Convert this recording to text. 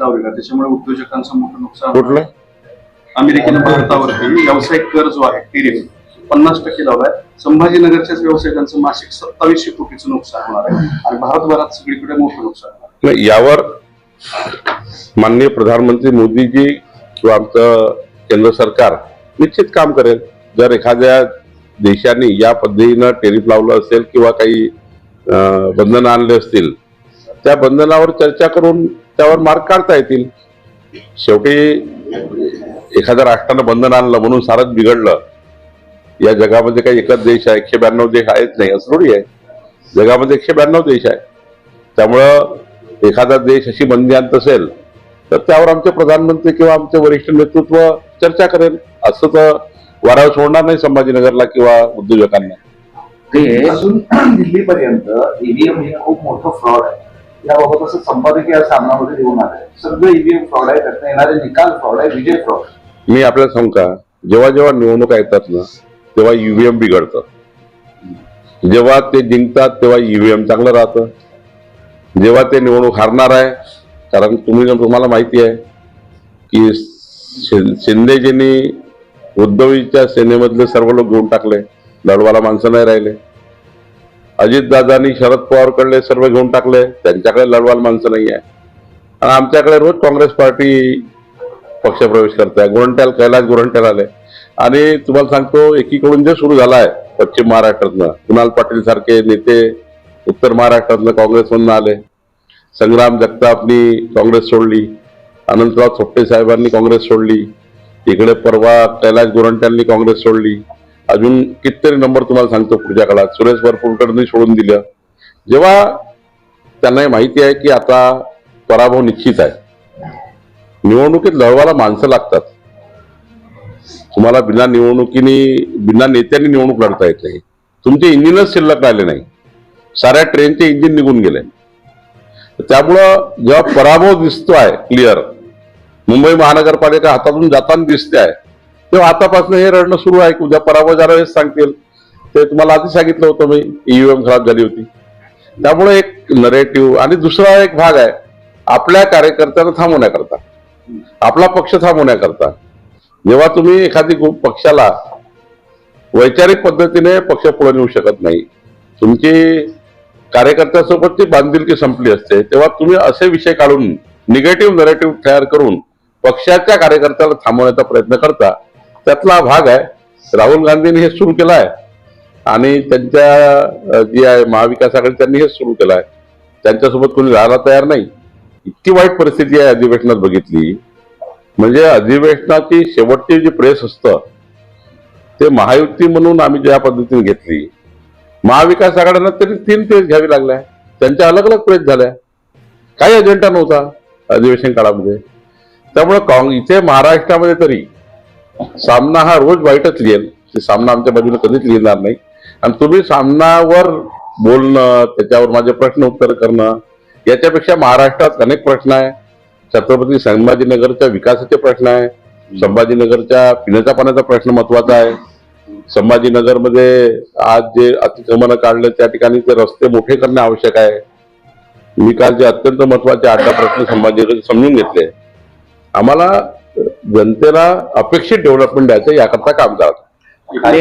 Tariff लावले का? त्याच्यामुळे उद्योजकांचं मोठं नुकसान कुठलं? अमेरिकेनं भारतावरती व्यावसायिक कर जो आहे टेरिफ पन्नास टक्के लावलाय संभाजीनगरच्याच व्यावसायिकांचं मासिक सत्तावीसशे कोटीचं नुकसान होणार आहे. आणि भारतभरात सगळीकडे मोठं नुकसान होणार यावर माननीय प्रधानमंत्री मोदीजी किंवा आमचं केंद्र सरकार निश्चित काम करेल. जर एखाद्या देशाने या पद्धतीनं टेरिफ लावलं असेल किंवा काही बंधनं आणले असतील त्या बंधनावर चर्चा करून त्यावर मार्ग काढता येतील. शेवटी एखाद्या राष्ट्रानं बंधन आणलं म्हणून सारंच बिघडलं. या जगामध्ये काही एकच देश आहे एकशे ब्याण्णव देश आहेच नाही असं थोडी आहे. जगामध्ये एकशे ब्याण्णव देश आहे. त्यामुळं एखादा देश अशी बंदी आणत असेल तर त्यावर आमचे प्रधानमंत्री किंवा आमचे वरिष्ठ नेतृत्व चर्चा करेल. असं तर वाराव सोडणार नाही संभाजीनगरला किंवा उद्योजकांना. ते अजून दिल्लीपर्यंत ईव्हीएम हे खूप मोठं फ्रॉड आहे. याबाबत असं संपादकीय सामनामध्ये देऊन आले सगळे ईव्हीएम फ्रॉड आहे त्यातनं येणारे निकाल फ्रॉड आहे विजय फ्रॉड मी आपल्याला सांगू का जेव्हा जेव्हा निवडणुका येतात ना तेव्हा ईव्हीएम बिघडतं. जेव्हा ते जिंकतात तेव्हा ईव्हीएम चांगलं राहतं. जेव्हा ते निवडणूक हारणार आहे कारण तुम्ही तुम्हाला माहिती आहे की शि- शिंदेजींनी उद्धवीच्या सेनेमधले सर्व लोक घेऊन टाकले लढवाला माणसं नाही राहिले. अजितदादांनी शरद पवारकडले सर्व घेऊन टाकले. त्यांच्याकडे लढवाल माणसं नाही आहे आणि आमच्याकडे रोज काँग्रेस पार्टी पक्षप्रवेश करते गोरंट्याल कैलास गोरंट्याल आले. आणि तुम्हाला सांगतो एकीकडून जे सुरू झालाय पश्चिम महाराष्ट्रातनं कुणाल पाटील सारखे नेते उत्तर महाराष्ट्रातनं काँग्रेसमधनं आले. संग्राम जगतापनी काँग्रेस सोडली. अनंतराव थोपटे साहेबांनी काँग्रेस सोडली. इकडे परवा कैलास गुरंट्यांनी काँग्रेस सोडली. अजून कितीतरी नंबर तुम्हाला सांगतो पुढच्या काळात. सुरेश वरपुडकरनी सोडून दिलं. जेव्हा त्यांना माहिती आहे की आता पराभव निश्चित आहे. निवडणुकीत लढवायला माणसं लागतात. तुम्हाला बिना निवडणुकीने बिना नेत्यांनी निवडणूक लढता येत नाही. तुमचे इंजिनच शिल्लक राहिले नाही. साऱ्या ट्रेनचे इंजिन निघून गेले. त्यामुळं जेव्हा पराभव दिसतो आहे क्लिअर मुंबई महानगरपालिका हातातून जाताना दिसते आहे तेव्हा आतापासून हे रडणं सुरू आहे. की उद्या पराभव झाला हेच सांगतील ते तुम्हाला आधी सांगितलं होतं मी ईव्हीएम खराब झाली होती. त्यामुळे एक नरेटिव्ह आणि दुसरा एक भाग आहे आपल्या कार्यकर्त्यांना थांबवण्याकरता आपला पक्ष थांबवण्याकरता. जेव्हा तुम्ही एखादी पक्षाला वैचारिक पद्धतीने पक्ष पुढे नेऊ शकत नाही तुमची कार्यकर्त्यासोबत ती बांधिलकी संपली असते तेव्हा तुम्ही असे विषय काढून निगेटिव्ह नरेटिव्ह तयार करून पक्षाच्या कार्यकर्त्याला थांबवण्याचा प्रयत्न करता त्यातला भाग आहे. राहुल गांधींनी हे सुरू केलं आहे आणि त्यांच्या जी आहे महाविकास आघाडी त्यांनी हे सुरू केलं आहे त्यांच्यासोबत कोणी राहायला तयार नाही. इतकी वाईट परिस्थिती आहे अधिवेशनात बघितली. म्हणजे अधिवेशनाची शेवटची जी प्रेस असतं ते महायुती म्हणून आम्ही ज्या पद्धतीने घेतली. महाविकास आघाड्यांना तरी तीन प्रेस घ्यावी लागल्या. त्यांच्या अलग अलग प्रेस झाल्या. काही अजेंडा नव्हता अधिवेशन काळामध्ये. त्यामुळे काँग इथे महाराष्ट्रामध्ये तरी सामना हा रोज वाईटच लिहेल. ते सामना आमच्या बाजूने कधीच लिहिणार नाही. आणि तुम्ही सामनावर बोलणं त्याच्यावर माझे प्रश्न उत्तर करणं याच्यापेक्षा महाराष्ट्रात अनेक प्रश्न आहे. छत्रपती संभाजीनगरच्या विकासाचे प्रश्न आहे. संभाजीनगरच्या पिण्याच्या पाण्याचा प्रश्न महत्त्वाचा आहे. संभाजीनगरमध्ये आज जे अतिक्रमण काढले त्या ठिकाणी ते रस्ते मोठे करणे आवश्यक आहे. मी काल जे अत्यंत महत्त्वाचे आठ प्रश्न संभाजीनगर समजून घेतले. आम्हाला जनतेला अपेक्षित डेव्हलपमेंट द्यायचं याकरता काम करत आणि